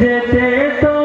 যেতে তো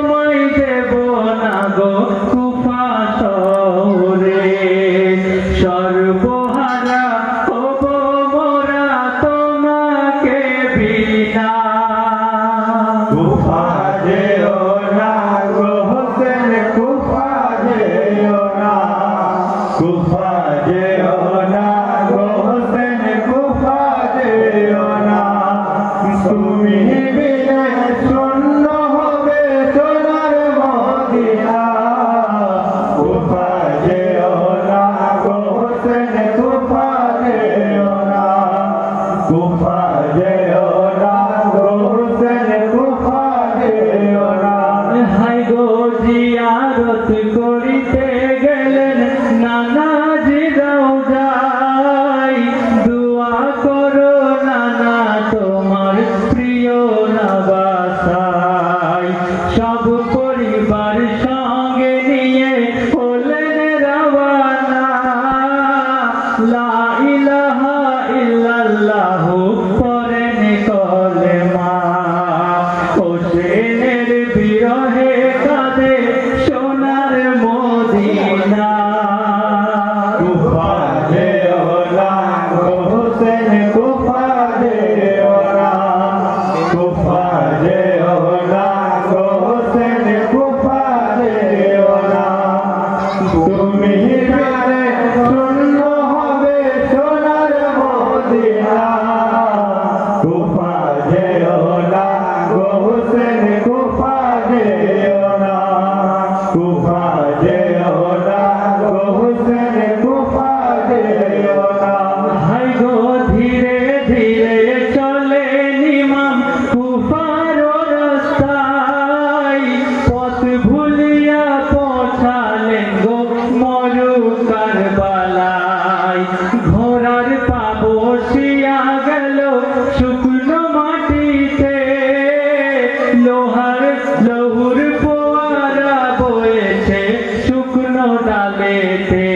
ডালেতে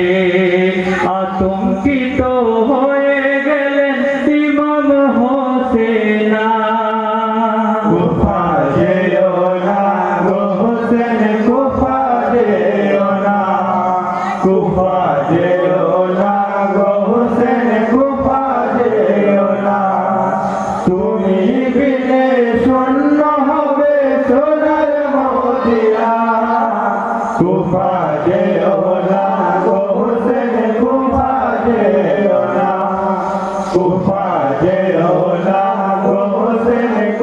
আতঙ্কিত হয়ে গেলেন ইমাম হোসেনা। কুফা যে না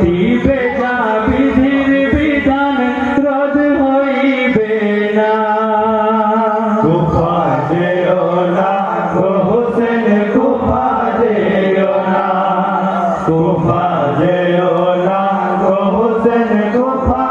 ঘটিবে যা বিধির বিধান রদ হইবে না। কুফা না হোসেন কুফা না কুফা দেও না হোসেন কুফা